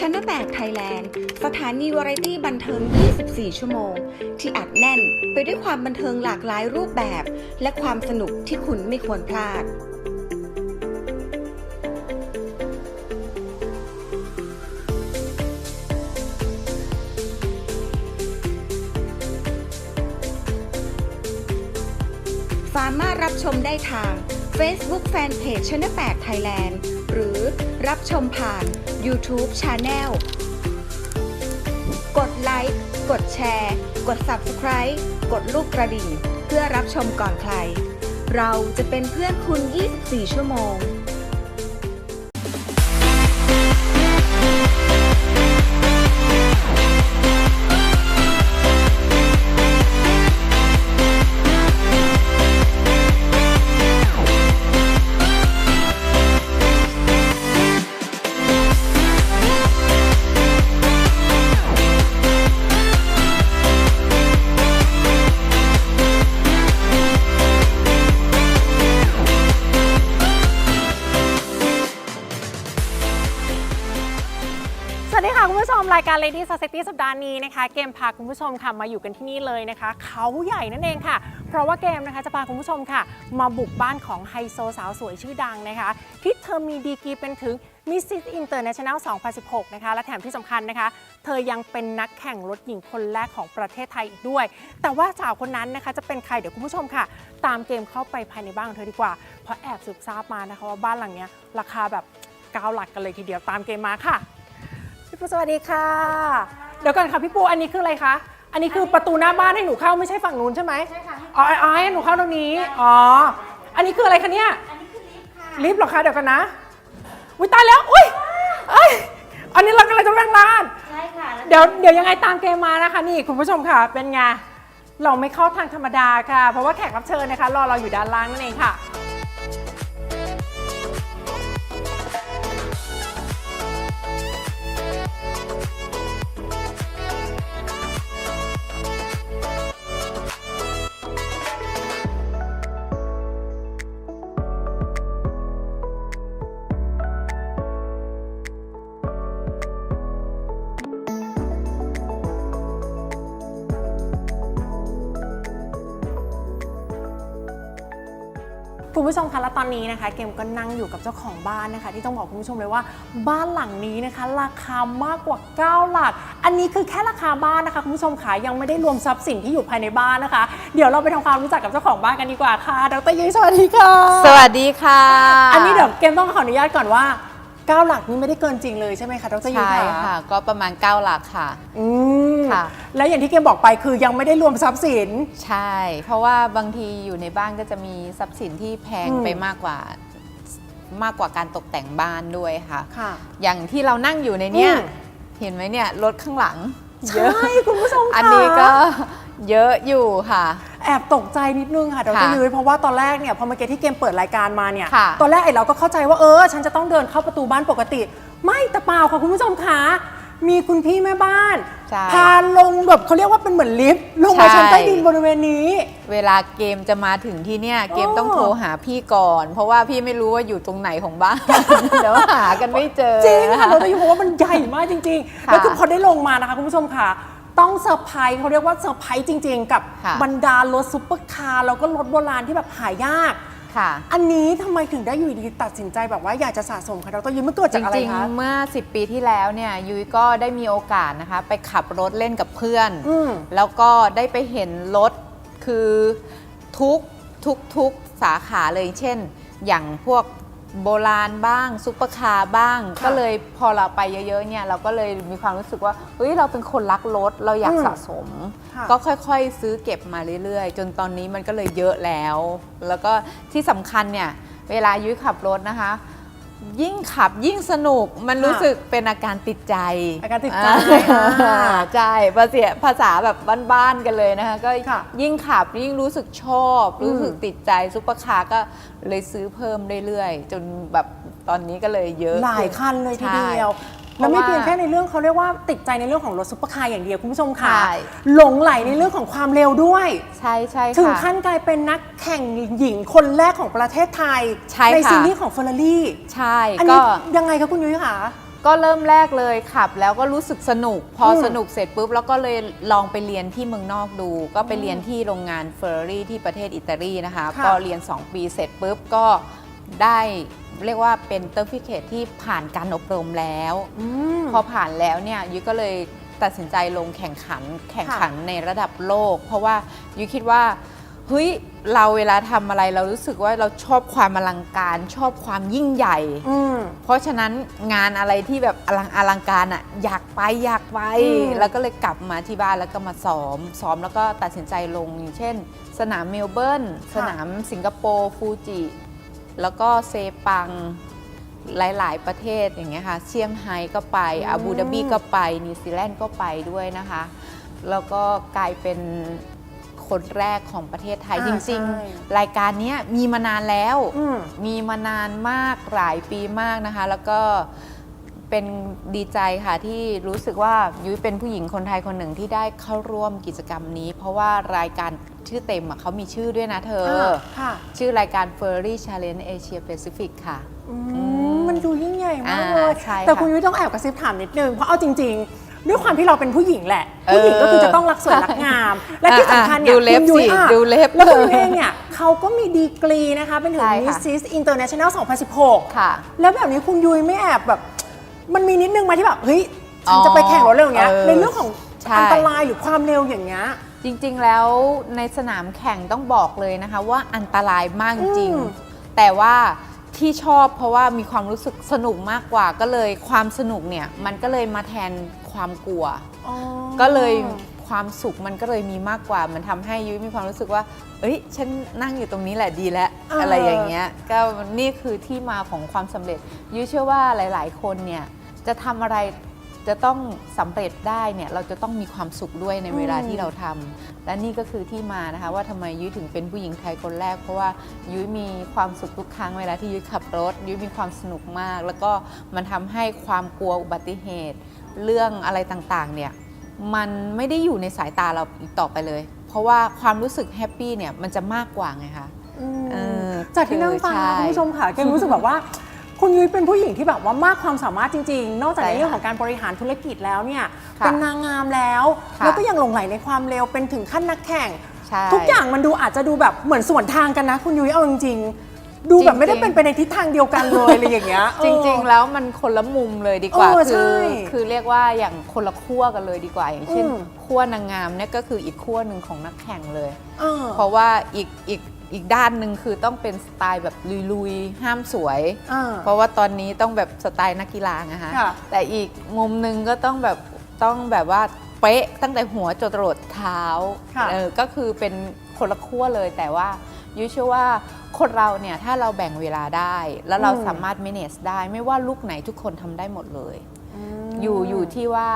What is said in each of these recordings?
ชนนแบกไทยแลนด์ สถานีวาไรตี้บันเทิง 24 ชั่วโมง ที่อัดแน่นไปด้วยความบันเทิงหลากหลายรูปแบบ และความสนุกที่คุณไม่ควรพลาดสามารถรับชมได้ทาง Facebook Fanpage ช n 8 Thailand หรือ รับชมผ่าน YouTube Channel กดไลค์กดแชร์ กด Subscribe กดลูกกระดิ่ง เพื่อรับชมก่อนใคร เราจะเป็นเพื่อนคุณ 24 ชั่วโมง มรายการ Lady Society สัปดาห์นี้นะคะ เกมพาคุณผู้ชมค่ะมาอยู่กันที่นี่เลยนะคะ เขาใหญ่นั่นเองค่ะ เพราะว่าเกมนะคะจะพาคุณผู้ชมค่ะ มาบุกบ้านของไฮโซสาวสวยชื่อดังนะคะ ที่เธอมีดีกรีเป็นถึง Mrs. International 2016 นะคะ และแถมที่สำคัญนะคะ เธอยังเป็นนักแข่งรถหญิงคนแรกของประเทศไทยอีกด้วย แต่ว่าสาวคนนั้นนะคะจะเป็นใครเดี๋ยวคุณผู้ชมค่ะ ตามเกมเข้าไปภายในบ้านของเธอดีกว่า เพราะแอบสืบทราบมานะคะว่าบ้านหลังเนี้ยราคาแบบก้าวหลักกันเลยทีเดียวตามเกมมาค่ะ ปูสวัสดีค่ะ เดี๋ยวก่อนค่ะพี่ปูอันนี้คืออะไรคะ อันนี้คือประตูหน้าบ้านให้หนูเข้าไม่ใช่ฝั่งนู้นใช่ไหมใช่ค่ะอ๋ออ๋อให้หนูเข้าตรงนี้ อ๋อ อันนี้คืออะไรคะเนี่ย อันนี้คือลิฟต์ค่ะ ลิฟต์เหรอคะเดี๋ยวกันนะอุ้ยตายแล้ว อุ้ยเอ้ย อันนี้เรากำลังจะแบ่งร้าน ใช่ค่ะแล้วเดี๋ยวเดี๋ยวยังไงตามเกมมานะคะนี่คุณผู้ชมค่ะ เป็นไง เราไม่เข้าทางธรรมดาค่ะ เพราะว่าแขกรับเชิญนะคะรอเราอยู่ด้านล่างนั่นเองค่ะ อนนี้นะคะ เกมก็นั่งอยู่กับเจ้าของบ้านนะคะ ที่ต้องบอกคุณผู้ชมเลยว่า บ้านหลังนี้นะคะ ราคามากกว่า 9 หลัก อันนี้คือแค่ราคาบ้านนะคะคุณผู้ชมค่ะยังไม่ได้รวมทรัพย์สินที่อยู่ภายในบ้านนะคะ เดี๋ยวเราไปทำความรู้จักกับเจ้าของบ้านกันดีกว่าค่ะดรยุ้ยสวัสดีค่ะ สวัสดีค่ะ อันนี้เดี๋ยวเกมต้องขออนุญาตก่อนว่า 9หลักนี่ไม่ได้เกินจริงเลยใช่ไหมคะดรยุ้ยใช่ค่ะค่ะ ก็ประมาณ 9 หลักค่ะ อืมค่ะ แล้วอย่างที่เกมบอกไปคือยังไม่ได้รวมทรัพย์สิน ใช่ เพราะว่าบางทีอยู่ในบ้านก็จะมีทรัพย์สินที่แพงอืมไปมากกว่ามากกว่าการตกแต่งบ้านด้วยค่ะค่ะ อย่างที่เรานั่งอยู่ในเนี้ยอืมเห็นไหมเนี่ยรถข้างหลังใช่คุณผู้ชมค่ะอันนี้ก็ เยอะอยู่ค่ะ แอบตกใจนิดนึงค่ะดรค่ะยุ้ยเพราะว่าตอนแรกเนี่ยพอเมื่อกี้ที่เกมเปิดรายการมาเนี่ย ค่ะตอนแรกไอ้เราก็เข้าใจว่าเออ ฉันจะต้องเดินเข้าประตูบ้านปกติ ไม่แต่เปล่าค่ะคุณผู้ชมคะมีคุณพี่แม่บ้าน ใช่พาลงแบบเขาเรียกว่าเป็นเหมือนลิฟต์ลงมาใช่ ชั้นใต้ดินบริเวณนี้ เวลาเกมจะมาถึงที่เนี่ย เกมต้องโทรหาพี่ก่อน เพราะว่าพี่ไม่รู้ว่าอยู่ตรงไหนของบ้าน เดี๋ยวหากันไม่เจอ จริงค่ะนเราจะอยู่เพราะว่ามันใหญ่มากจริงๆ ค่ะแล้วคือพอได้ลงมานะคะคุณผู้ชมค่ะ ต้องเซอร์ไพรส์เขาเรียกว่าเซอร์ไพรส์จริง ๆ กับค่ะบรรดารถซุปเปอร์คาร์แล้วก็รถโบราณที่แบบหายาก ค่ะ อันนี้ทำไมถึงได้อยู่ดีๆตัดสินใจแบบว่าอยากจะสะสมคะดรยุ้ยมันเกิดจจากอะไรริงคะ ๆ เมื่อ 10 ปีที่แล้วเนี่ยยุ้ยก็ได้มีโอกาสนะคะ ไปขับรถเล่นกับเพื่อน อืม แล้วก็ได้ไปเห็นรถคือทุกทุกทุกสาขาเลยเช่น อย่างพวก โบราณบ้างซุปเปอร์คาร์บ้างค่ะก็เลยพอเราไปเยอะๆเนี่ยเราก็เลยมีความรู้สึกว่าเฮ้ยเราเป็นคนรักรถเราอยากอืมสะสมค่ะก็ค่อยๆซื้อเก็บมาเรื่อยๆ จนตอนนี้มันก็เลยเยอะแล้ว แล้วก็ที่สำคัญเนี่ยเวลายุ้ยขับรถนะคะ ยิ่งขับยิ่งสนุกมันรู้สึกเป็นอาการติดใจอาการติดใจอ่าอ่าใช่ภาษาภาษาแบบบ้านๆกันเลยนะคะก็ค่ะยิ่งขับยิ่งรู้สึกชอบอืมรู้สึกติดใจซุปเปอร์คาร์ก็เลยซื้อเพิ่มเรื่อยๆ จนแบบตอนนี้ก็เลยเยอะหลายขึ้คันเลยทีเดียวใช่ แล้วไม่เพราะว่าเพียงแค่ในเรื่องเขาเรียกว่าติดใจในเรื่องของรถซุปเปอร์คาร์อย่างเดียวคุณผู้ชมค่ะ ใช่ หลงไหลในเรื่องของความเร็วด้วย ใช่ใช่ค่ะ ถึงขั้นกลายเป็นนักแข่งหญิงคนแรกของประเทศไทยใช่ค่ะ ซีรีส์ของเฟอร์รารี่ใช่อันก็นี้ยังไงคะคุณยุ้ยคะ ก็เริ่มแรกเลยขับ แล้วก็รู้สึกสนุก พออม สนุกเสร็จปุ๊บ แล้วก็เลยลองไปเรียนที่เมืองนอกดู ก็ไปเรียนที่โรงงานเฟอร์รี่ที่ประเทศอิตาลีนะคะค่ะก็เรียน 2 ปีเสร็จปุ๊บก็ได้ เรียกว่าเป็นเตอร์ฟิเคทที่ผ่านการอบรมแล้วอืมพอผ่านแล้วเนี่ยยุ้ยก็เลยตัดสินใจลงแข่งขันแข่งขันในระดับโลก เพราะว่ายุ้ยคิดว่าเฮ้ยเราเวลาทำอะไรเรารู้สึกว่าเราชอบความอลังการชอบความยิ่งใหญ่อืมเพราะฉะนั้นงานอะไรที่แบบอลังอลังการอะอยากไปอยากไปอืมแล้วก็เลยกลับมาที่บ้านแล้วก็มาซ้อม ซ้อมแล้วก็ตัดสินใจลงอย่างเช่น สนามเมลเบิร์นสนามสิงคโปร์ฟูจิ แล้วก็เซปังหลาย ๆ ประเทศอย่างเงี้ยค่ะเซี่ยงไฮ้ก็ไปอืมอาบูดาบีก็ไปนิวซีแลนด์ก็ไปด้วยนะคะ แล้วก็กลายเป็นคนแรกของประเทศไทยอ่าจริง ใช่ๆ รายการเนี้ยมีมานานแล้ว อืม มีมานานมากหลายปีมากนะคะ แล้วก็เป็นดีใจค่ะที่รู้สึกว่ายุ้ยเป็นผู้หญิงคนไทยคนหนึ่งที่ได้เข้าร่วมกิจกรรมนี้ เพราะว่ารายการ ชื่อเต็มอะเขามีชื่อด้วยนะเธอค่ะค่ะชื่อรายการ Furry Challenge Asia Pacific ค่ะ อืมมันดูยิ่งใหญ่มากอ่าเลยใช่แต่ค่ะคุณยุ้ยต้องแอบกระซิบถามนิดนึง เพราะเอาจริง ๆ ด้วยความที่เราเป็นผู้หญิงแหละ เออผู้หญิงก็คือจะต้องรักสวยรักงาม และที่สำคัญเนี่ยดูเล็บคุณยุ้ยสิอะดูเล็บแล้วคุณยุ้ยเองเนี่ยเขาก็มีดีกรีนะคะเป็นถึง ใช่ค่ะ Mrs International 2016 ค่ะ แล้วแบบนี้คุณยุ้ยไม่แอบแบบ มันมีนิดนึงไหมาที่แบบเฮ้ยฉันอ๋อจะไปแข่งรถเร็วอย่างเงี้ยเออในเรื่องของใช่ อันตรายหรือความเร็วอย่างเงี้ย จริงๆแล้วในสนามแข่งต้องบอกเลยนะคะ ว่าอันตรายมากจริงอืมแต่ว่าที่ชอบเพราะว่ามีความรู้สึกสนุกมากกว่าก็เลยความสนุกเนี่ย มันก็เลยมาแทนความกลัวอ๋อก็เลยความสุขมันก็เลยมีมากกว่า มันทำให้ยุ้ยมีความรู้สึกว่า เอ้ย ฉันนั่งอยู่ตรงนี้แหละดีแล้วเออออะไรอย่างเงี้ย ก็นี่คือที่มาของความสำเร็จยุ้ยเชื่อว่าหลาย ๆ คนเนี่ยจะทำอะไร จะต้องสำเร็จได้เนี่ยเราจะต้องมีความสุขด้วยในเวลาที่เราทำและนี่ก็คือที่มานะคะว่าทำไมยุ้ยถึงเป็นผู้หญิงไทยคนแรก เพราะว่ายุ้ยมีความสุขทุกครั้งเวลาที่ยุ้ยขับรถยุ้ยมีความสนุกมาก แล้วก็มันทำให้ความกลัวอุบัติเหตุ เรื่องอะไรต่างๆเนี่ยมันไม่ได้อยู่ในสายตาเราอีกต่อไปเลย เพราะว่าความรู้สึกแฮปปี้เนี่ยมันจะมากกว่าไงคะอืมเออจากที่นั่งฟังใช่นะคุณผู้ชมค่ะเกมรู้สึกแบบว่า คุณยุ้ยเป็นผู้หญิงที่แบบว่ามากความสามารถจริง ๆ นอกจากในใช่ค่ะเรื่องของการบริหารธุรกิจแล้วเนี่ย ค่ะเป็นนางงามแล้ว ค่ะ แล้วก็ยังหลงไหลในความเร็วเป็นถึงขั้นนักแข่ง ใช่ ทุกอย่างมันดูอาจจะดูแบบเหมือนสวนทางกันนะ คุณยุ้ยเอาจริงๆ ดูแบบไม่ได้จริงๆเป็นไปในทิศทางเดียวกันเลยอะไรอย่างเงี้ย จริง ๆ แล้วมันคนละมุมเลยดีกว่า เออคืใช่คือเรียกว่าอย่างคนละขั้วกันเลยดีกว่า อย่างเช่นอืม ขั้วนางงามเนี่ยก็คืออีกขั้วหนึ่งของนักแข่งเลย เออ เพราะว่าอีกอีกอีกด้านหนึ่งคือต้องเป็นสไตล์แบบลุยๆห้ามสวยเออเพราะว่าตอนนี้ต้องแบบสไตล์นักกีฬาไงฮะค่ะ แต่อีกมุมหนึ่งก็ต้องแบบต้องแบบว่าเป๊ะตั้งแต่หัวจรดเท้าค่ะ เออก็คือเป็นคนละขั้วเลยแต่ว่า ยุ้ยเชื่อว่าคนเราเนี่ยถ้าเราแบ่งเวลาได้ แล้วเราอืมสามารถ manage ได้ ไม่ว่าลูกไหนทุกคนทำได้หมดเลยม อยู่อยู่ที่ว่า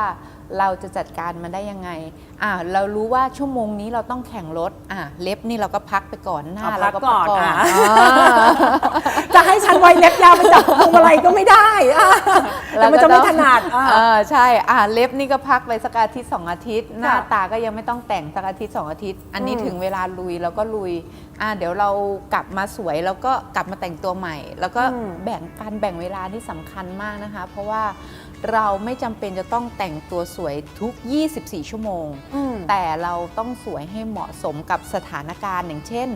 เราจะจัดการมันได้ยังไง อ่า เรารู้ว่าชั่วโมงนี้เราต้องแข่งรถ อ่า เล็บนี่เราก็พักไปก่อน หน้าเอาพัเรากก็ก่พัอกนก่อนอะอ่าจะให้ฉันไว้เล็บยาวไปจับพวงมาลัยก็ไม่ได้อะแต่มันจะไม่ถนัดอะเออใช่ อ่า เล็บนี่ก็พักไปสักอาทิตย์สองอาทิตย์ หน้าตาก็ยังไม่ต้องแต่งสักอาทิตย์สองอาทิตย์ อันนี้อืมถึงเวลาลุยเราก็ลุย อ่า เดี๋ยวเรากลับมาสวยแล้วก็กลับมาแต่งตัวใหม่ แล้วก็แบ่งการแบ่งเวลาที่สำคัญมากนะคะ เพราะว่า เราไม่จำเป็นจะต้องแต่งตัวสวยทุก 24 ชั่วโมงอืมแต่เราต้องสวยให้เหมาะสมกับสถานการณ์อย่างเช่น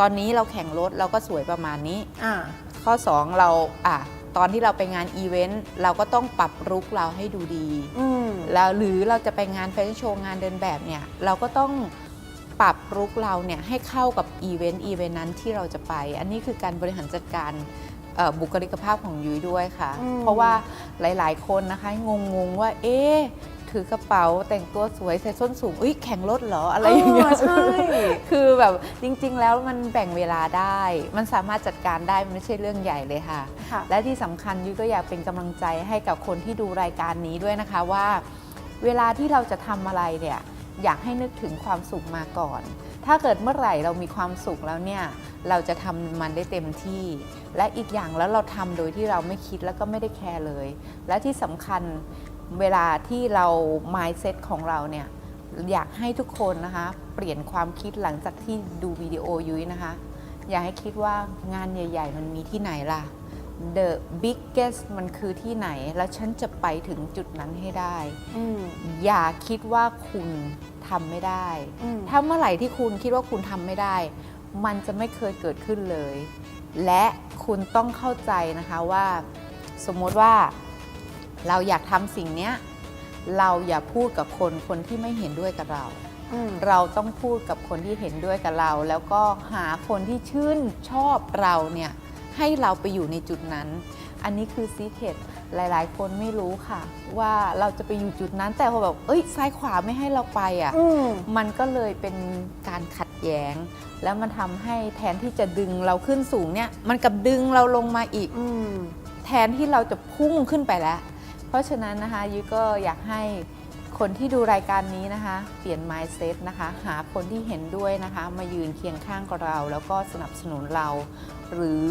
ตอนนี้เราแข่งรถเราก็สวยประมาณนี้อ่าข้อ 2 เราอะตอนที่เราไปงานอีเวนต์เราก็ต้องปรับลุคเราให้ดูดีอืมแล้วหรือเราจะไปงานแฟชั่นโชว์งานเดินแบบเนี่ยเราก็ต้องปรับลุคเราเนี่ยให้เข้ากับอีเวนต์อีเวนต์นั้นที่เราจะไป อันนี้คือการบริหารจัดการ เอ่อบุคลิกภาพของยุ้ยด้วยค่ะ อืม เพราะว่าหลายๆ คนนะคะงงๆว่าเอ๊ะถือกระเป๋าแต่งตัวสวยใส่ส้นสูงอุ้ยแข่งรถเหรออะไรอย่างเงี้ย ใช่ คือแบบจริงๆ แล้วมันแบ่งเวลาได้ มันสามารถจัดการได้ มันไม่ใช่เรื่องใหญ่เลยค่ะ ค่ะ และที่สำคัญยุ้ยก็อยากเป็นกำลังใจให้กับคนที่ดูรายการนี้ด้วยนะคะว่า เวลาที่เราจะทำอะไรเนี่ยอยากให้นึกถึงความสุขมาก่อน ถ้าเกิดเมื่อไหร่เรามีความสุขแล้วเนี่ยเราจะทำมันได้เต็มที่ และอีกอย่างแล้วเราทำโดยที่เราไม่คิดแล้วก็ไม่ได้แคร์เลย และที่สำคัญเวลาที่เรา mindset ของเราเนี่ยอยากให้ทุกคนนะคะเปลี่ยนความคิดหลังจากที่ดูวิดีโอยุ้ยนะคะ อย่าให้คิดว่างานใหญ่ ๆ มันมีที่ไหนล่ะ the biggest มันคือที่ไหน แล้วฉันจะไปถึงจุดนั้นให้ได้อืมอย่าคิดว่าคุณ ทำไม่ได้อืมถ้าเมื่อไหร่ที่คุณคิดว่าคุณทำไม่ได้ มันจะไม่เคยเกิดขึ้นเลย และคุณต้องเข้าใจนะคะว่าสมมติว่าเราอยากทำสิ่งเนี้ยเราอย่าพูดกับคนคนที่ไม่เห็นด้วยกับเราอืมเราต้องพูดกับคนที่เห็นด้วยกับเรา แล้วก็หาคนที่ชื่นชอบเราเนี่ยให้เราไปอยู่ในจุดนั้น อันนี้คือซีเคต หลาย ๆ คนไม่รู้ค่ะ ว่าเราจะไปอยู่จุดนั้น แต่พอแบบเอ้ยซ้ายขวาไม่ให้เราไปอะอืมมันก็เลยเป็นการขัดแย้ง แล้วมันทำให้แทนที่จะดึงเราขึ้นสูงเนี่ย มันกลับดึงเราลงมาอีกอืมแทนที่เราจะพุ่งขึ้นไปแล้ว เพราะฉะนั้นนะคะยุ้ยก็อยากให้คนที่ดูรายการนี้นะคะ เปลี่ยน mindset นะคะ หาคนที่เห็นด้วยนะคะ มายืนเคียงข้างกับเรา แล้วก็สนับสนุนเรา หรือ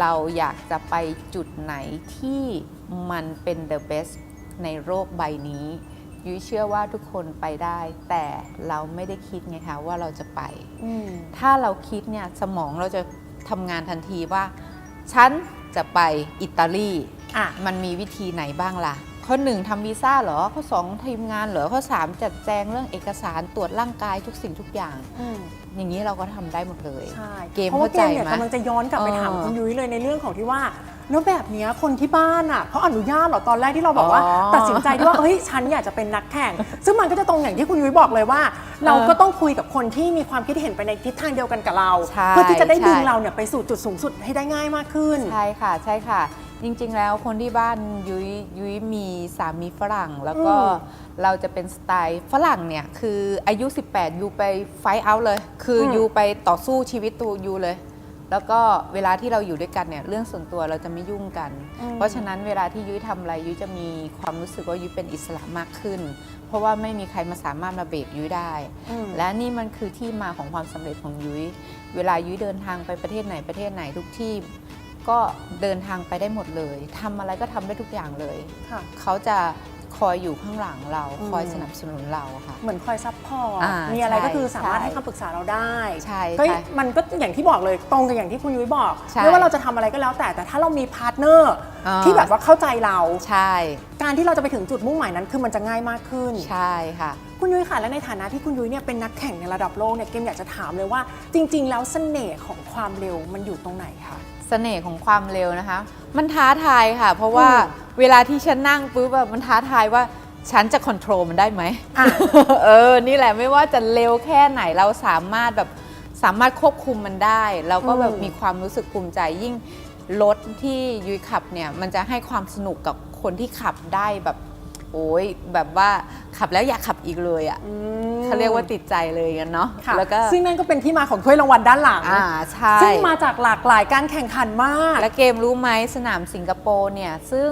เราอยากจะไปจุดไหนที่มันเป็น the best ในโลกใบนี้ ยุ้ยเชื่อว่าทุกคนไปได้ แต่เราไม่ได้คิดไงคะว่าเราจะไปอืมถ้าเราคิดเนี่ยสมองเราจะทำงานทันทีว่า ฉันจะไปอิตาลีอะมันมีวิธีไหนบ้างล่ะ ข้อหนึ่งทำวีซ่าเหรอ ข้อสองทีมงานเหรอ ข้อสามจัดแจงเรื่องเอกสารตรวจร่างกายทุกสิ่งทุกอย่างอืมอย่างนี้เราก็ทำได้หมดเลยใช่เกมเพราะว่าเข้าใจเกมเนี่ยไหมกำลังจะย้อนกลับไปเออถามคุณยุ้ยเลยในเรื่องของที่ว่าแล้วแบบเนี้ยคนที่บ้านอะเขาอนุญาตเหรอตอนแรกที่เราบอกว่าอ๋อตัดสินใจที่ว่าเฮ้ยฉันอยากจะเป็นนักแข่ง ซึ่งมันก็จะตรงอย่างที่คุณยุ้ยบอกเลยว่า เราเออก็ต้องคุยกับคนที่มีความคิดเห็นไปในทิศทางเดียวกันกับเราใช่เพื่อที่จะได้ดึงใช่เราเนี่ยไปสู่จุดสูงสุดให้ได้ง่ายมากขึ้นใช่ค่ะใช่ค่ะ จริงๆ แล้วคนที่บ้านยุ้ยยุ้ยมีสามีฝรั่ง แล้วก็อืมเราจะเป็นสไตล์ฝรั่งเนี่ย คืออายุ 18 ยูไปไฟเอาเลย คืออมยูไปต่อสู้ชีวิตตัวยูเลย แล้วก็เวลาที่เราอยู่ด้วยกันเนี่ย เรื่องส่วนตัวเราจะไม่ยุ่งกัน เพราะฉะนั้นเวลาที่ยุ้ยทำอะไรยุ้ยจะมีความรู้สึกว่ายุ้ยเป็นอิสระมากขึ้น เพราะว่าไม่มีใครมาสามารถมาเบรกยุ้ยได้อืมและนี่มันคือที่มาของความสำเร็จของยุ้ยเวลายุ้ยเดินทางไปประเทศไหนประเทศไหนทุกที่ ก็เดินทางไปได้หมดเลยทำอะไรก็ทำได้ทุกอย่างเลย ค่ะ เขาจะคอยอยู่ข้างหลังเราอืม คอยสนับสนุนเราค่ะ เหมือนคอยซัพพอร์ตอ่ามีอะไรใช่ก็คือสามารถใช่ ให้คำปรึกษาเราได้ใช่ก็ค่ะมันก็อย่างที่บอกเลยตรงกับอย่างที่คุณยุ้ยบอกใช่ ไม่ว่าเราจะทำอะไรก็แล้วแต่แต่ถ้าเรามีพาร์ทเนอร์อ่าที่แบบว่าเข้าใจเรา ใช่การที่เราจะไปถึงจุดมุ่งหมายนั้นคือมันจะง่ายมากขึ้น ใช่ค่ะ คุณยุ้ยค่ะและในฐานะที่คุณยุ้ยเนี่ยเป็นนักแข่งในระดับโลกเนี่ยเกมอยากจะถามเลยว่า จริง ๆ แล้วเสน่ห์ของความเร็วมันอยู่ตรงไหนคะ เสน่ห์ของความเร็วนะคะ มันท้าทายค่ะ เพราะว่าอืมเวลาที่ฉันนั่งปุ๊บแบบมันท้าทายว่าฉันจะควบคุมมันได้ไหมอะ เออ นี่แหละไม่ว่าจะเร็วแค่ไหนเราสามารถแบบสามารถควบคุมมันได้ เราก็แบบอืม มีความรู้สึกภูมิใจยิ่งรถที่ยุ้ยขับเนี่ย มันจะให้ความสนุกกับคนที่ขับได้แบบ โอ้ยแบบว่าขับแล้วอยากขับอีกเลยอะ่ะอืมเขาเรียกว่าติดใจเลยกันเนาะค่ะแล้วก็ซึ่งนั่นก็เป็นที่มาของถ้วยรางวัลด้านหลังอ่าใช่ซึ่งมาจากหลากหลายการแข่งขันมาก และเกมรู้ไหมสนามสิงคโปร์เนี่ยซึ่ง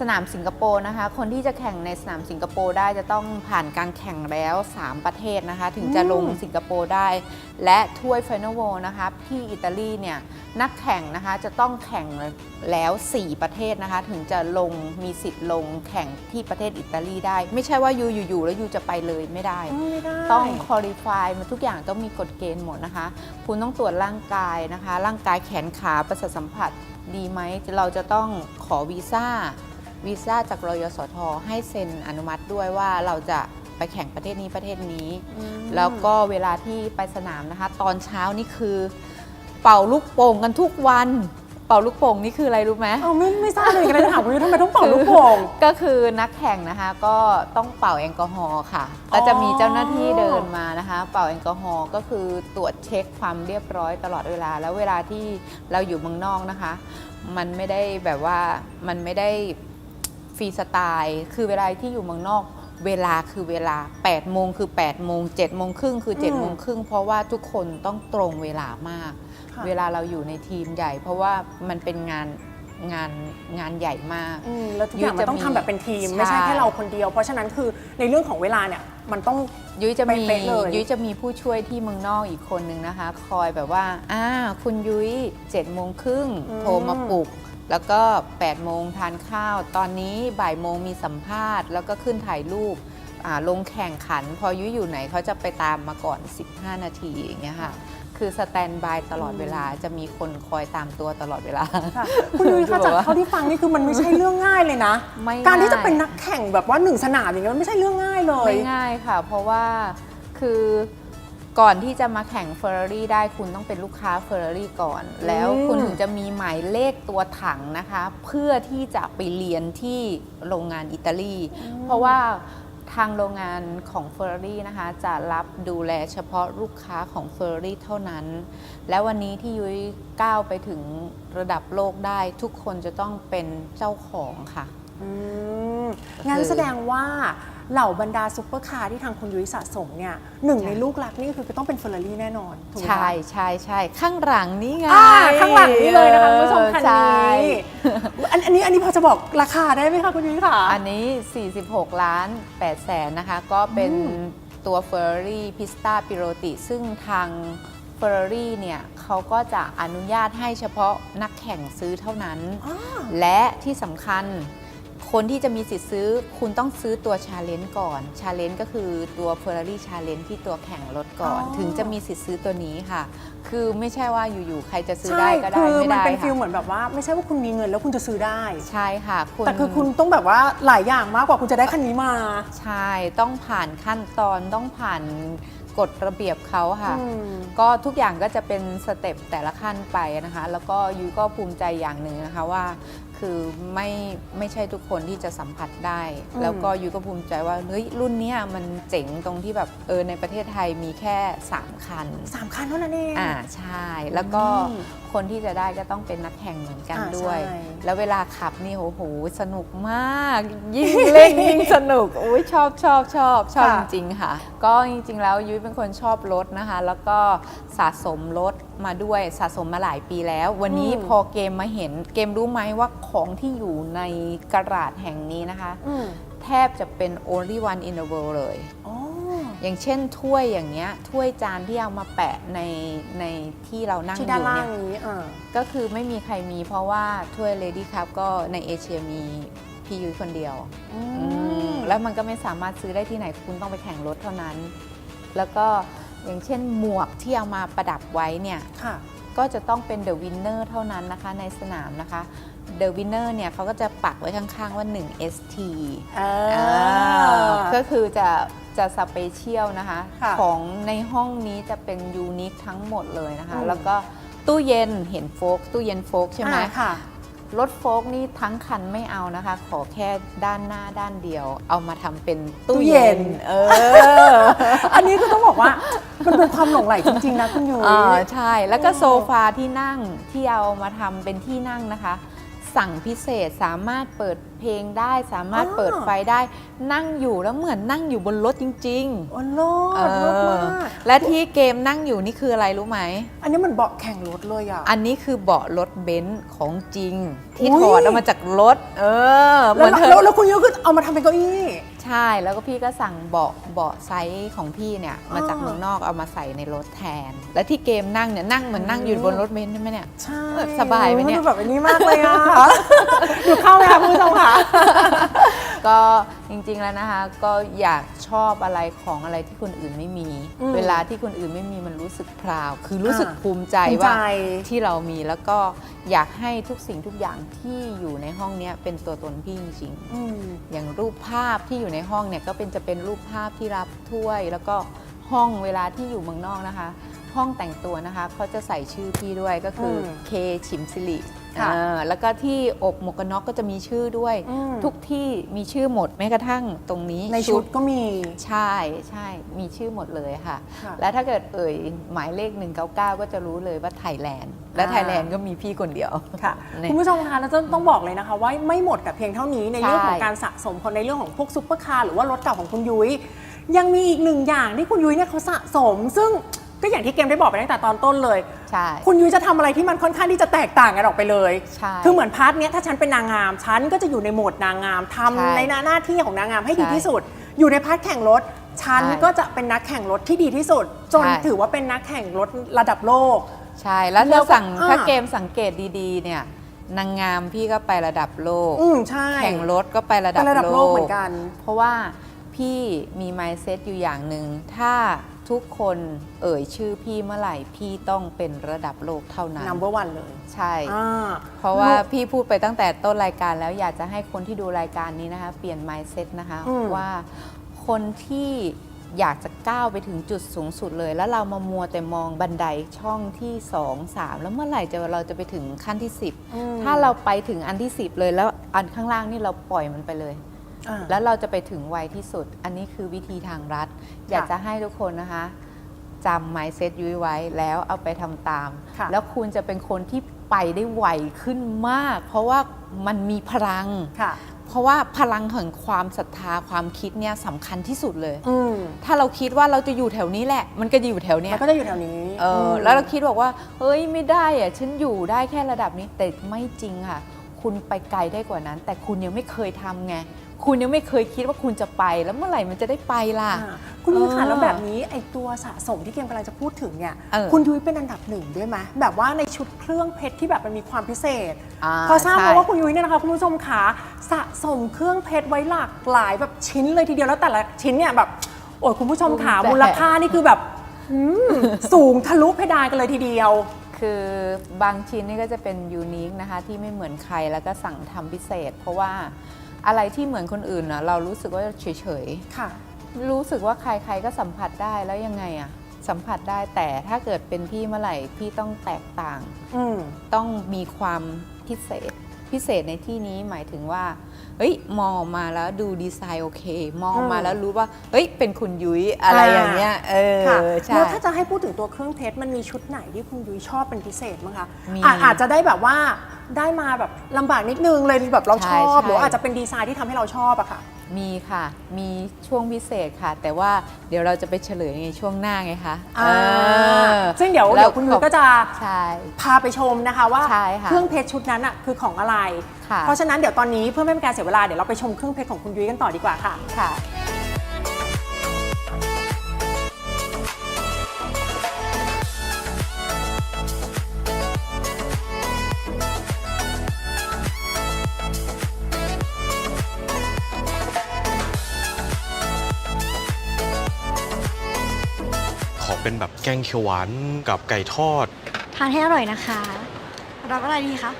สนามสิงคโปร์นะคะ คนที่จะแข่งในสนามสิงคโปร์ได้จะต้องผ่านการแข่งแล้ว 3 ประเทศนะคะ ถึงจะลงอืมสิงคโปร์ได้ และถ้วยไฟนอลโวนะคะที่อิตาลีเนี่ยนักแข่งนะคะจะต้องแข่งแล้ว 4 ประเทศนะคะ ถึงจะลงมีสิทธิ์ลงแข่งที่ประเทศอิตาลีได้ ไม่ใช่ว่ายูอยู่ๆแล้วยูจะไปเลยไม่ได้ไม่ได้ต้องคุริฟายมาทุกอย่างต้องมีกฎเกณฑ์หมดนะคะ คุณต้องตรวจร่างกายนะคะ ร่างกายแขนขาประสาทสัมผัสดีไหมเราจะต้องขอวีซ่า วีซ่าจากรยสทให้เซ็นอนุมัติด้วยว่าเราจะไปแข่งประเทศนี้ประเทศนี้อืมแล้วก็เวลาที่ไปสนามนะคะ ตอนเช้านี่คือ เป่าลูกโป่งกันทุกวัน เป่าลูกโป่งนี่คืออะไรรู้ไหมเออไม่ไม่ทราบเลยกันเลยจะถามคุณยุ้ยทำไมต้องเป่าลูกโป่งก็คือนักแข่งนะคะก็ต้องเป่าแอลกอฮอล์ค่ะ ก็จะมีเจ้าหน้าที่เดินมานะคะ เป่าแอลกอฮอล์ก็คือตรวจเช็คความเรียบร้อยตลอดเวลา แล้วเวลาที่เราอยู่เมืองนอกนะคะ มันไม่ได้แบบว่ามันไม่ได้ ฟรีสไตล์ คือเวลาที่อยู่เมืองนอก เวลาคือเวลา8โมงคือ8โมง7โมงครึ่งคือ7โมงครึ่งเพราะว่าทุกคนต้องตรงเวลามากค่ะเวลาเราอยู่ในทีมใหญ่ เพราะว่ามันเป็นงาน งานงานใหญ่มาก อืมแล้วทุกอย่างมันต้องทำแบบเป็นทีมใช่ไม่ใช่แค่เราคนเดียว เพราะฉะนั้นคือในเรื่องของเวลาเนี่ยมันต้อง ยุ้ยจะมีเป๊ะๆเลยยุ้ยจะมีผู้ช่วยที่เมืองนอกอีกคนนึงนะคะ คอยแบบว่าอ่าคุณยุ้ย7จ็ดโมงครึ่งโทรมาปลุก แล้วก็8ปดโมงทานข้าว ตอนนี้บ่ายโมงมีสัมภาษณ์ แล้วก็ขึ้นถ่ายรูปอ่าลงแข่งขัน พอยุ้ยอยู่ไหนเขาจะไปตามมาก่อน 15 นาทีอย่างเงี้ยค่ะ คือสแตนบายตลอดเวลาจะมีคนคอยตามตัวตลอดเวลา ค่ะคุณยุ้ยคะคือแบบว่าจากเท่าที่ฟังนี่คือมันไม่ใช่เรื่องง่ายเลยนะ ไม่การที่จะง่ายเป็นนักแข่งแบบว่าหนึ่งสนามอย่างเงี้ยมันไม่ใช่เรื่องง่ายเลย ไม่ง่ายค่ะ เพราะว่าคือก่อนที่จะมาแข่ง Ferrari ได้คุณต้องเป็นลูกค้า Ferrari ก่อน แล้วคุณถึงจะมีหมายเลขตัวถังนะคะ เพื่อที่จะไปเรียนที่โรงงานอิตาลี เพราะว่า ทางโรงงานของ Ferrari นะคะ จะรับดูแลเฉพาะลูกค้าของ Ferrari เท่านั้น และวันนี้ที่ยุ้ยก้าวไปถึงระดับโลกได้ทุกคนจะต้องเป็นเจ้าของค่ะ อืมงั้นแสดงว่า เหล่าบรรดาซุปเปอร์คาร์ที่ทางคุณยุ้ยสะสมเนี่ยหนึ่งใช่ในลูกรักนี่คือต้องเป็นเฟอร์รารี่แน่นอนถูกไหมคะใช่ใช่ใช่ข้างหลังนี่ไงอ่าข้างหลังนี้เลยนะคะคุณผู้ชมคันใช่นี้อันอันนี้อันนี้พอจะบอกราคาได้ไหมคะคุณยุ้ยค่ะอันนี้ 46 ล้าน8แสนนะคะก็เป็นอืมตัว Ferrari Pista Piroti ซึ่งทาง Ferrari เนี่ยเขาก็จะอนุญาตให้เฉพาะนักแข่งซื้อเท่านั้นอ่าและที่สำคัญ คนที่จะมีสิทธิ์ซื้อ คุณต้องซื้อตัวชาเลนจ์ก่อนชาเลนจ์ก็คือตัว Ferrari Challenge ที่ตัวแข่งรถก่อน อ๋อ ถึงจะมีสิทธิ์ซื้อตัวนี้ค่ะ คือไม่ใช่ว่าอยู่ๆใครจะซื้อใช่ได้ก็ได้คือไม่มันได้เป็นฟิลค่ะเหมือนแบบว่า ไม่ใช่ว่าคุณมีเงินแล้วคุณจะซื้อได้ ใช่ค่ะคุณแต่คือคุณต้องแบบว่าหลายอย่างมากกว่าคุณจะได้คันนี้มา ใช่ต้องผ่านขั้นตอนต้องผ่านกฎระเบียบเขาค่ะ อืม ก็ทุกอย่างก็จะเป็นสเต็ปแต่ละขั้นไปนะคะ แล้วก็ยุ้ยก็ภูมิใจอย่างหนึ่งนะคะว่า คือไม่ไม่ใช่ทุกคนที่จะสัมผัสได้ อืม แล้วก็ยุ้ยก็ภูมิใจว่าเฮ้ยรุ่นเนี้ยมันเจ๋งตรงที่แบบเออในประเทศไทยมีแค่ 3 คัน สามคันเท่านั้นเอง อ่าใช่ แล้วก็อืมคนที่จะได้ก็ต้องเป็นนักแข่งเหมือนกันอ่าด้วย ใช่ แล้วเวลาขับนี่โอ้โหสนุกมาก ยิ่งเล่น ยิ่งสนุกอุ้ยชอบชอบชอบชอบจค่ะริงๆค่ะ ก็จริงๆแล้วยุ้ยเป็นคนชอบรถนะคะ แล้วก็สะสมรถมาด้วยสะสมมาหลายปีแล้ว วันนี้อืมพอเกมมาเห็นเกมรู้ไหมว่าของที่อยู่ในกระดาษแห่งนี้นะคะอืมแทบจะเป็น only one in the world เลยอ๋ออย่างเช่นถ้วยอย่างเงี้ยถ้วยจานที่เอามาแปะในในที่เรานั่งอที่ยู่ด้านล่างเนี่ยนี้อ่าก็คือไม่มีใครมีเพราะว่าถ้วย Lady Cup ก็ในเอเชียมีพี่ยุ้ยคนเดียวอือืมแล้วมันก็ไม่สามารถซื้อได้ที่ไหนคุณต้องไปแข่งรถเท่านั้น แล้วก็ อย่างเช่นหมวกที่เอามาประดับไว้เนี่ยค่ะก็จะต้องเป็น The Winner เท่านั้นนะคะในสนามนะคะ The Winner เนี่ยเขาก็จะปักไว้ข้างๆว่า 1 ST เออ่าอก็คือจะจะสเปเชียลนะคะค่ะของในห้องนี้จะเป็นยูนิคทั้งหมดเลยนะคะอืมแล้วก็ตู้เย็นเห็นโฟกตู้เย็นโฟกใช่ไหมอ่าค่ะ รถโฟกนี่ทั้งคันไม่เอานะคะ ขอแค่ด้านหน้าด้านเดียว เอามาทำเป็นตู้ตู้เย็เย็นนเออ อันนี้ก็ต้องบอกว่า มันเป็นความหลงไหลจริง ๆ นะคุณยุ้ยอ่าใช่ แล้วก็โอ้โซฟาที่นั่งที่เอามาทำเป็นที่นั่งนะคะ สั่งพิเศษสามารถเปิดเพลงได้ สามารถเปิดไฟได้ นั่งอยู่แล้วเหมือนนั่งอยู่บนรถจริงโอ้โลๆดเอรถอมากและที่เกมนั่งอยู่นี่คืออะไรรู้ไหม อันนี้มันเบาะแข่งรถเลยอะ อันนี้คือเบาะรถเบนซ์ของจริง ที่อุ๊ยถอดออกมาจากรถ เออเหแล้มืวอนเธแล้วอแล้วคุณยุ้ยคือเอามาทำเป็นเก้าอี้ ใช่แล้วก็พี่ก็สั่งเบาะเบาะไซส์ของพี่เนี่ยมาจากอ๋อเมืองนอกเอามาใส่ในรถแทน และที่เกมนั่งเนี่ยนั่งเหมือนนั่งอยู่บนรถเบนซ์ใช่ไหมเนี่ย ใช่เออสบายไหมเนี่ย ดูแบบอันนี้มากเลยอะ ดูเข้าไหมคะคุณผู้ชมค่ะ ก็จริงๆแล้วนะคะ ก็อยากชอบอะไรของอะไรที่คนอื่นไม่มี อืมเวลาที่คนอื่นไม่มีมันรู้สึกพราว คือรู้สึกอ่าภูมิใจภูมิใจ ว่าที่เรามีแล้วก็อยากให้ทุกสิ่งทุกอย่างที่อยู่ในห้องเนี้ยเป็นตัวตนพี่จริงๆ อืม อย่างรูปภาพที่อยู่ในห้องเนี่ยก็เป็นจะเป็นรูปภาพที่รับถ้วย แล้วก็ห้องเวลาที่อยู่เมืองนอกนะคะ ห้องแต่งตัวนะคะเขาจะใส่ชื่อพี่ด้วยก็คืออม เคชิมซิลิ ค่ะอ่าแล้วก็ที่อบหมวกกันน็อกก็จะมีชื่อด้วย อืม ทุกที่มีชื่อหมดแม้กระทั่งตรงนี้ในชุดก็มี ใช่ใช่มีชื่อหมดเลยค่ะ ค่ะ และถ้าเกิดเอ่ยหมายเลข 199 ก็จะรู้เลยว่าไทยแลนด์ และอ่า ไทยแลนด์ก็มีพี่คนเดียว ค่ะเนี่ยคุณผู้ชมคะแล้วต้องต้องบอกเลยนะคะ ว่าไม่หมดแต่เพียงเท่านี้ในเรื่องของใช่การสะสมคนในเรื่องของพวกซุปเปอร์คาร์หรือว่ารถเก่าของคุณยุ้ยยังมีอีกหนึ่งอย่างที่คุณยุ้ยเนี่ยเขาสะสม ซึ่ง ก็อย่างที่เกมได้บอกไปตั้งแต่ตอนต้นเลย ใช่ คุณยุ้ยจะทำอะไรที่มันค่อนข้างที่จะแตกต่างกันออกไปเลย ใช่ คือเหมือนพาร์ทเนี้ยถ้าฉันเป็นนางงาม ฉันก็จะอยู่ในโหมดนางงามทำใช่ในหน้าหน้าที่ของนางงามให้ดีใช่ที่สุด อยู่ในพาร์ทแข่งรถ ฉันใช่ก็จะเป็นนักแข่งรถที่ดีที่สุด จนใช่ ถือว่าเป็นนักแข่งรถระดับโลก ใช่ แล้วแล้ถ้าวก็สั่งอ่า ถ้าเกมสังเกตดีๆ เนี่ย นางงามพี่ก็ไประดับโลก อืมใช่แข่งรถก็ไประดับไประดับโลกเหมือนกัน เพราะว่าพี่มี mindset อยู่อย่างหนึ่ง ถ้า ทุกคนเอ่ยชื่อพี่เมื่อไหร่ พี่ต้องเป็นระดับโลกเท่านั้น number one เลยใช่ อ่า เพราะว่าพี่พูดไปตั้งแต่ต้นรายการแล้วอยากจะให้คนที่ดูรายการนี้นะคะ เปลี่ยน mindset นะคะอืม ว่าคนที่อยากจะก้าวไปถึงจุดสูงสุดเลย แล้วเรามามัวแต่มองบันไดช่องที่ 2 3 แล้วเมื่อไหร่จะเราจะไปถึงขั้นที่อืม10 ถ้าเราไปถึงอันที่ 10 เลยแล้วอันข้างล่างนี่เราปล่อยมันไปเลยอ่า แล้วเราจะไปถึงไวที่สุด อันนี้คือวิธีทางรัฐ อยากจะให้ทุกคนนะคะจำ mindset ยุ้ยไว้แล้วเอาไปทำตามค่ะแล้วคุณจะเป็นคนที่ไปได้ไวขึ้นมาก เพราะว่ามันมีพลังค่ะเพราะว่าพลังแห่งความศรัทธาความคิดเนี่ยสำคัญที่สุดเลยอืมถ้าเราคิดว่าเราจะอยู่แถวนี้แหละ มันก็จะอยู่แถวเนี้มัยนก็จะอยู่แถวนี้เออมแล้วเราคิดบอกว่า เฮ้ยไม่ได้อะฉันอยู่ได้แค่ระดับนี้แต่ไม่จริงค่ะ คุณไปไกลได้กว่านั้น แต่คุณยังไม่เคยทำไง คุณยังไม่เคยคิดว่าคุณจะไปแล้วเมื่อไหร่มันจะได้ไปล่ะ อ่าคุณยุ้ยค่ะเออแล้วแบบนี้ไอตัวสะสมที่เกมกำลังจะพูดถึงเนี่ย เออ คุณยุ้ยเป็นอันดับหนึ่งด้วยไหมแบบว่าในชุดเครื่องเพชรที่แบบมันมีความพิเศษอ่าพอทราบใช่มาว่าคุณยุ้ยเนี่ยนะคะคุณผู้ชมขาสะสมเครื่องเพชรไว้หลากหลายแบบชิ้นเลยทีเดียวแล้วแต่ละชิ้นเนี่ยแบบโอ้ยคุณผู้ชมขาภูมิใจมูลค่านี่คือแบบอืมสูงทะลุเพดานกันเลยทีเดียว คือบางชิ้นนี่ก็จะเป็นยูนิคนะคะที่ไม่เหมือนใครแล้วก็สั่งทำพิเศษ เพราะว่า อะไรที่เหมือนคนอื่นนะเรารู้สึกว่าเฉยค่ะ ๆ รู้สึกว่าใครๆก็สัมผัสได้แล้วยังไงอะสัมผัสได้แต่ถ้าเกิดเป็นพี่เมื่อไหร่พี่ต้องแตกต่าง อืม ต้องมีความพิเศษ พิเศษในที่นี้หมายถึงว่าเฮ้ยมองออกมาแล้วดูดีไซน์โอเค มองออกมาอืมแล้วรู้ว่าเฮ้ยเป็นคุณยุ้ยอะไรอ่าอย่างเงี้ยเออค่ะใช่แล้วถ้าจะให้พูดถึงตัวเครื่องเพชรมันมีชุดไหนที่คุณยุ้ยชอบเป็นพิเศษมั้งคะมีอะอาจจะได้แบบว่าได้มาแบบลำบากนิดนึงเลยแบบเราชใช่อบใช่หรือว่าอาจจะเป็นดีไซน์ที่ทำให้เราชอบอะค่ะ มีค่ะ มีช่วงพิเศษค่ะ แต่ว่าเดี๋ยวเราจะไปเฉลยในช่วงหน้าไงคะอ่าเออซึ่งเดี๋ยวแล้เดี๋ยวคุณยุ้ยก็จะใช่ พาไปชมนะคะว่าใช่ค่ะเครื่องเพชรชุดนั้นอะคือของอะไร ค่ะ เพราะฉะนั้นเดี๋ยวตอนนี้เพื่อไม่เป็นการเสียเวลาเดี๋ยวเราไปชมเครื่องเพชรของคุณยุ้ยกันต่อดีกว่าค่ะ ค่ะ แบบแกงเขียวหวานกับไก่ทอด ทานให้อร่อยนะคะ รับอะไรดีคะ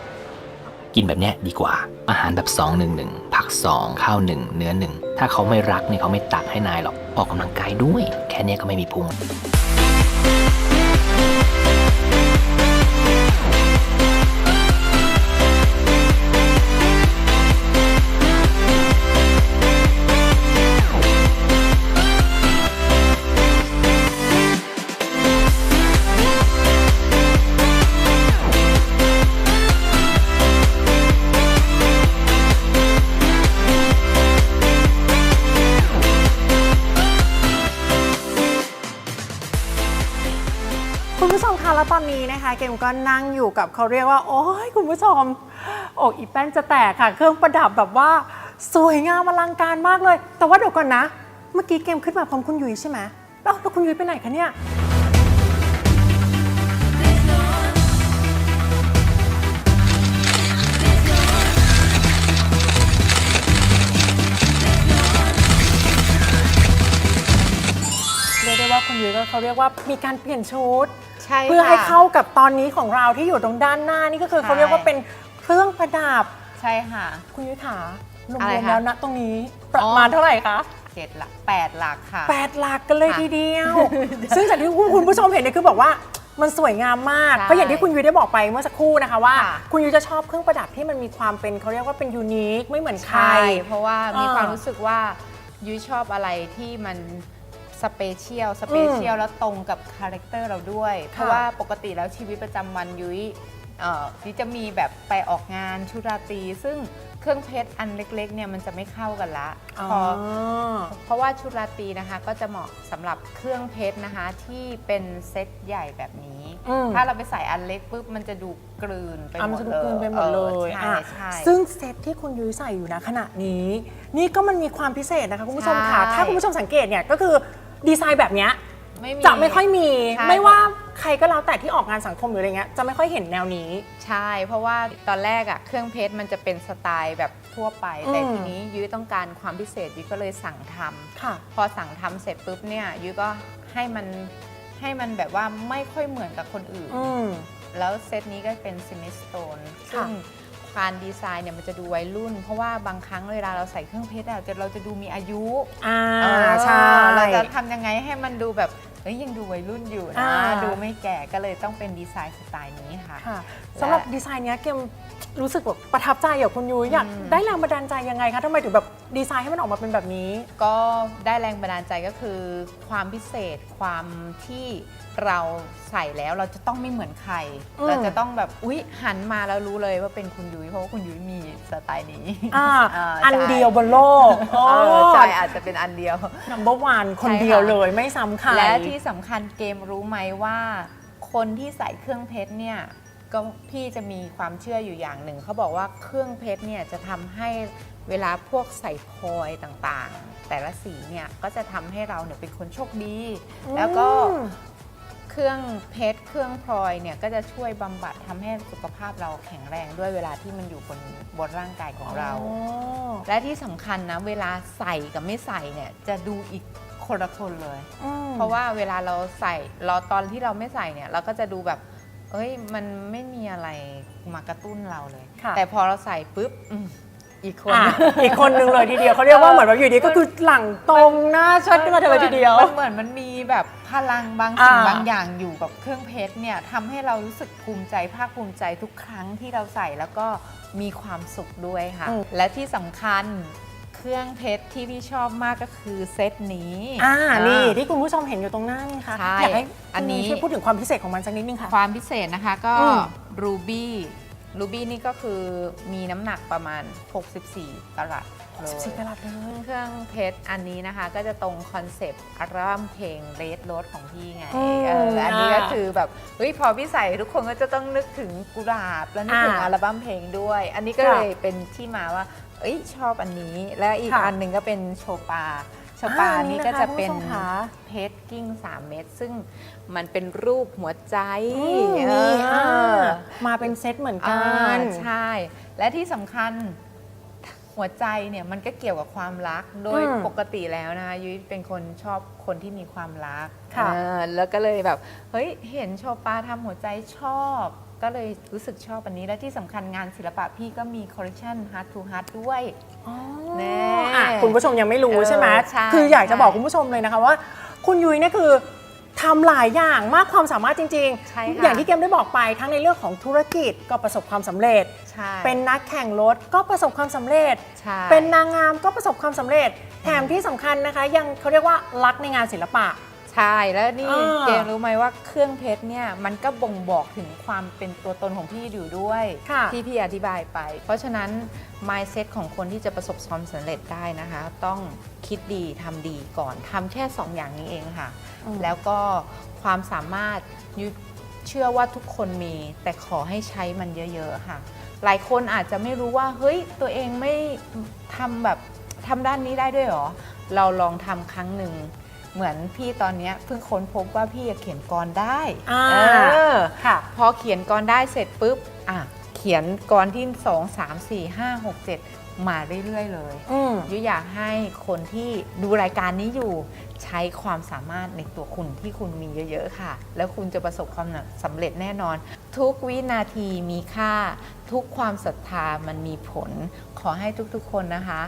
กินแบบเนี้ยดีกว่า อาหารแบบ2 1 1ผัก 2 ข้าว 1 เนื้อ 1 ถ้าเขาไม่รักเนี่ยเขาไม่ตักให้นายหรอก ออกกำลังกายด้วย แค่เนี้ยก็ไม่มีพุง แล้วตอนนี้นะคะเกมก็นั่งอยู่กับเขาเรียกว่า โอ้ยคุณผู้ชมอกอีแป้นจะแตกค่ะ เครื่องประดับแบบว่า สวยงามอลังการมากเลย แต่ว่าเดี๋ยวก่อนนะ เมื่อกี้เกมขึ้นมาพร้อมคุณยุ้ยใช่ไหมแล้วแล้วคุณยุ้ยไปไหนคะเนี่ย ยกได้ว่าคุณยุ้ยก็เขาเรียกว่ามีการเปลี่ยนชุด ใช่เพื่อให้ค่ะเข้ากับตอนนี้ของเราที่อยู่ตรงด้านหน้านี่ก็คือใช่เขาเรียกว่าเป็นเครื่องประดับ ใช่ค่ะ คุณยุ้ยขารอะไรวมๆคะแล้วนะตรงนี้ประอ๋อมาณเท่าไหร่คะเจ็ดหลักแปดหลักค่ะแปดหลักกันเลยค่ะทีเดียว ซึ่งจากที่คุณผู้ชมเห็นเนี่ยคือบอกว่ามันสวยงามมากใช่เพราะอย่างที่คุณยุ้ยได้บอกไปเมื่อสักครู่นะคะว่าค่ะคุณยุ้ยจะชอบเครื่องประดับที่มันมีความเป็นเขาเรียกว่าเป็นยูนิคไม่เหมือนใครใช่เพราะว่ามีอ่าความรู้สึกว่ายุ้ยชอบอะไรที่มัน สเปเชียลสเปเชียลแล้วตรงกับคาแรคเตอร์เราด้วย เพราะว่าปกติแล้วชีวิตประจำวันยุ้ยเอ่อยุ้ยจะมีแบบไปออกงานชุดราตรี ซึ่งเครื่องเพชรอันเล็กๆเนี่ยมันจะไม่เข้ากันละพออเพราะว่าชุดราตรีนะคะก็จะเหมาะสำหรับเครื่องเพชรนะคะที่เป็นเซตใหญ่แบบนี้อืมถ้าเราไปใส่อันเล็กปุ๊บมันจะดูกลืนไปหอะมมันดจะเลดูยเกินไปหมดเลยออใช่อะใช่ซึ่งเซตที่คุณยุ้ยใส่อยู่นะขณะนี้ นี่ก็มันมีความพิเศษนะคะคุณผู้ชมค่ะใช่ถ้าคุณผู้ชมสังเกตเนี่ยก็คือ ดีไซน์แบบเนี้ยไม่มีจะไม่ค่อยมีใช่ ไม่ว่าใครก็แล้วแต่ที่ออกงานสังคมหรืออะไรเงี้ยจะไม่ค่อยเห็นแนวนี้ ใช่ เพราะว่าตอนแรกอะเครื่องเพชรมันจะเป็นสไตล์แบบทั่วไปแต่อืมทีนี้ยุ้ยต้องการความพิเศษยุ้ยก็เลยสั่งทำค่ะ พอสั่งทำเสร็จปุ๊บเนี่ยยุ้ยก็ให้มันให้มันแบบว่าไม่ค่อยเหมือนกับคนอื่น อืม แล้วเซตนี้ก็เป็นซิมิสโตนค่ะ ซึ่ง การดีไซน์เนี่ยมันจะดูวัยรุ่น เพราะว่าบางครั้งเวลาเราใส่เครื่องเพชรอะจะเราจะดูมีอายุอ่าเออใช่ เราจะทำยังไงให้มันดูแบบเอ้ยยังดูวัยรุ่นอยู่นะ อ่า ดูไม่แก่ก็เลยต้องเป็นดีไซน์สไตล์นี้ค่ะ ค่ะสำหรับดีไซน์เนี้ยเกม รู้สึกแบบประทับใจกับคุณยุ้ยอยากอืมได้แรงบันดาลใจยังไงคะทำไมถึงแบบดีไซน์ให้มันออกมาเป็นแบบนี้ ก็ได้แรงบันดาลใจก็คือ ความพิเศษความที่เราใส่แล้วเราจะต้องไม่เหมือนใคร อืม เราจะต้องแบบอุ๊ยหันมาแล้วรู้เลยว่าเป็นคุณยุ้ยเพราะว่าคุณยุ้ยมีสไตล์นี้อ่าอ่าอันใช่เดียวบนโลกเออใช่อาจจะเป็นอันเดียว นัมเบอร์วันคนใช่ค่ะเดียวเลยไม่ซ้ำใครและที่สำคัญเกมรู้ไหมว่า คนที่ใส่เครื่องเพชรเนี่ย ก็พี่จะมีความเชื่ออยู่อย่างหนึ่ง เขาบอกว่าเครื่องเพชรเนี่ยจะทำให้เวลาพวกใส่พลอยต่างๆ แต่ละสีเนี่ยก็จะทำให้เราเนี่ยเป็นคนโชคดี แล้วก็อืม เครื่องเพชรเครื่องพลอยเนี่ยก็จะช่วยบำบัดทำให้สุขภาพเราแข็งแรงด้วยเวลาที่มันอยู่บนบนร่างกายของเรา อ๋อและที่สำคัญนะเวลาใส่กับไม่ใส่เนี่ยจะดูอีกคนละคนเลย อืมเพราะว่าเวลาเราใส่เราตอนที่เราไม่ใส่เนี่ยเราก็จะดูแบบ เอ้ยมันไม่มีอะไรมากระตุ้นเราเลย ค่ะ แต่พอเราใส่ปุ๊บอืมอีกคนอะอีกคนนึงเลยทีเดียวเขาเรียกว่าเหมือนแบบอยู่ดีก็คือหลังตรงหน้าชัดขึ้นมาเลยทีเดียว มันเหมือนมันมีแบบพลังบางสิ่งอ่า บางอย่างอยู่กับเครื่องเพชรเนี่ยทำให้เรารู้สึกภูมิใจภาคภูมิใจทุกครั้งที่เราใส่แล้วก็มีความสุขด้วยค่ะ และที่สำคัญเค รื่องเพชรที่พี่ชอบมากก็คือเซตนี้อ่าอ่านี่ที่คุณผู้ชมเห็นอยู่ตรงหน้านี่ค่ะใช่อยากให้อันนี้คุณช่วยพูดถึงความพิเศษของมันสักนิดนึงค่ะ ความพิเศษนะคะก็อืม รูบี้รูบี้นี่ก็คือมีน้ำหนักประมาณ 64กะรัตเลยสิบกะลัดเลย เครื่องเพชรอันนี้นะคะก็จะตรงคอนเซปต์อัลบั้มเพลง Red Rose ของพี่ไงอืมเอออันนี้ก็อ่าคือแบบเฮ้ยพอพี่ใส่ทุกคนก็จะต้องนึกถึงกุหลาบ แล้วนึกถึงอ่าอัลบั้มเพลงด้วย อันนี้ก็ค่ะเลยเป็นที่มาว่า เอ้ยชอบอันนี้ และอีกค่ะอันหนึ่งก็เป็นโชปาโชปาอ่านี้นี่ก็นะคะจะเป็นคุณผู้ชมค่ะเพชรกิ้ง 3 เม็ดซึ่งมันเป็นรูปหัวใจอืมเอนี่ออ่ามาเป็นเซตเหมือนกัอ่านใช่ และที่สำคัญหัวใจเนี่ยมันก็เกี่ยวกับความรัก โดยอืมปกติแล้วนะคะยุ้ยเป็นคนชอบคนที่มีความรักค่ะ เออแล้วก็เลยแบบ เฮ้ย เห็นโชปาทำหัวใจชอบ ก็เลยรู้สึกชอบอันนี้และที่สำคัญงานศิลปะพี่ก็มีคอลเลคชัน Heart to Heart ด้วย แน่อะคุณผู้ชมยังไม่รู้เออใช่ไหมใช่คืออยากจะใช่บอกคุณผู้ชมเลยนะคะว่า คุณยุ้ยเนี่ยคือทำหลายอย่างมากความสามารถจริงใช่ค่ะ อย่างที่เกมได้บอกไปทั้งในเรื่องของธุรกิจก็ประสบความสำเร็จ ใช่เป็นนักแข่งรถก็ประสบความสำเร็จ ใช่ เป็นนางงามก็ประสบความสำเร็จ แถมที่สำคัญนะคะ ยังเขาเรียกว่ารักในงานศิลปะ ใช่แล้วนี่อ่าเกมรู้ไหมว่าเครื่องเพชรเนี่ยมันก็บ่งบอกถึงความเป็นตัวตนของพี่อยู่ด้วย ค่ะ ที่พี่อธิบายไป เพราะฉะนั้น mindset ของคนที่จะประสบความสำเร็จได้นะคะ ต้องคิดดีทำดีก่อนทำแค่2อย่างนี้เองค่ะ อืม แล้วก็ความสามารถยุเชื่อว่าทุกคนมี แต่ขอให้ใช้มันเยอะ ๆ ค่ะ หลายคนอาจจะไม่รู้ว่า เฮ้ย ตัวเองไม่ทำแบบทำด้านนี้ได้ด้วยเหรอ เราลองทำครั้งหนึ่ง เหมือนพี่ตอนเนี้ยเพิ่งค้นพบว่าพี่เขียนกรได้อ่า เออค่ะ พอเขียนกรได้เสร็จปุ๊บอะเขียนกรที่2 3 4 5 6 7มาเรื่อยๆเลย อืม ยุยอยากให้คนที่ดูรายการนี้อยู่ ใช้ความสามารถในตัวคุณที่คุณมีเยอะๆค่ะ แล้วคุณจะประสบความสำเร็จแน่นอน ทุกวินาทีมีค่า ทุกความศรัทธามันมีผล ขอให้ทุกๆคนนะคะ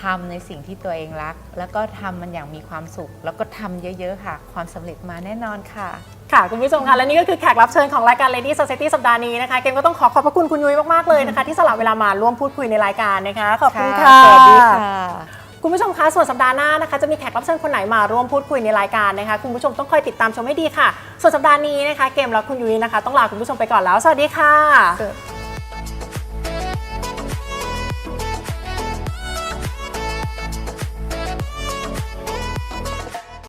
ทำในสิ่งที่ตัวเองรัก แล้วก็ทำมันอย่างมีความสุข แล้วก็ทำเยอะๆค่ะ ความสำเร็จมาแน่นอนค่ะ ค่ะ คุณผู้ชมค่ะ และนี่ก็คือแขกรับเชิญของรายการ Lady Society สัปดาห์นี้นะคะเกมก็ต้องขอขอบพระคุณคุณยุ้ยมาก ๆ เลยนะคะ ที่สละเวลามาร่วมพูดคุยในรายการนะคะ ขอบคุณค่ะ สวัสดีค่ะ คุณผู้ชมคะส่วนสัปดาห์หน้านะคะจะมีแขกรับเชิญคนไหนมาร่วมพูดคุยในรายการนะคะ คุณผู้ชมต้องคอยติดตามชมให้ดีค่ะ ส่วนสัปดาห์นี้นะคะ เกมและคุณยุ้ยนะคะ ต้องลาคุณผู้ชมไปก่อนแล้ว สวัสดีค่ะ สวัสดี